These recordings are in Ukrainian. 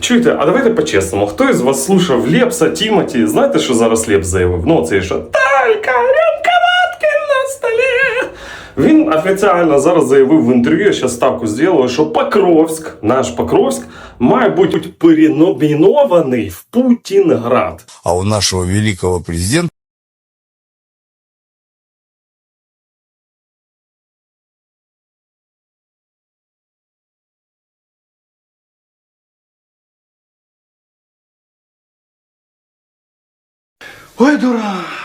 Чуєте, а давайте по-чесному. Хто із вас слушав Лепса, Тімоті? Знаєте, що зараз Лепс заявив? Ну, це що Талька, рюмка водки на столі. Він офіційно зараз заявив в інтерв'ю, я зараз ставку зроблю, що Покровськ, наш Покровськ, має бути переномінований в Путінград. А у нашого великого президента Ой, дурак.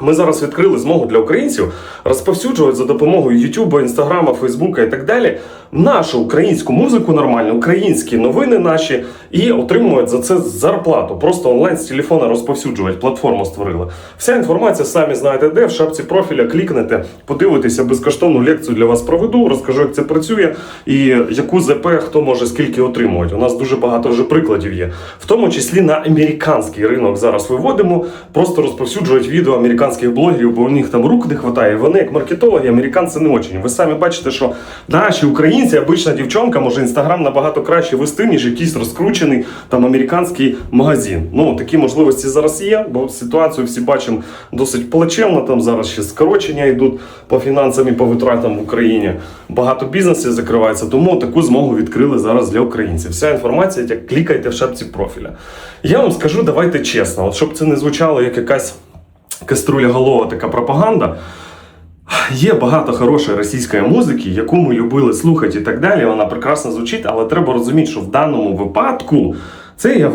ми зараз відкрили змогу для українців розповсюджувати за допомогою Ютуба, Інстаграма, Фейсбука і так далі нашу українську музику нормально, українські новини наші і отримують за це зарплату. Просто онлайн з телефона розповсюджувати. Платформу створили. Вся інформація самі знаєте, де в шапці профіля клікнете, подивитеся безкоштовну лекцію для вас проведу, розкажу, як це працює і яку ЗП хто може скільки отримувати. У нас дуже багато вже прикладів є, в тому числі на американський ринок зараз виводимо, просто розповсюджують відео американських блогерів, бо у них там рук не вистачає. Вони як маркетологи, американці не очень. Ви самі бачите, що наші українці, обична дівчонка, може інстаграм набагато краще вести, ніж якийсь розкручений там американський магазин. Ну такі можливості зараз є, бо ситуацію всі бачимо досить плачевно. Там зараз ще скорочення йдуть по фінансам і по витратам в Україні. Багато бізнесів закривається, тому таку змогу відкрили зараз для українців. Вся інформація, як клікайте в шапці профіля. Я вам скажу, давайте чесно, от щоб це не звучало як якась каструля голова така пропаганда. Є багато хорошої російської музики, яку ми любили слухати і так далі. Вона прекрасно звучить, але треба розуміти, що в даному випадку це є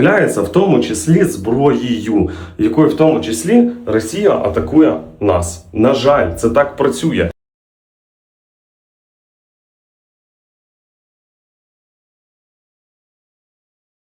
в тому числі зброєю, якою в тому числі Росія атакує нас. На жаль, це так працює.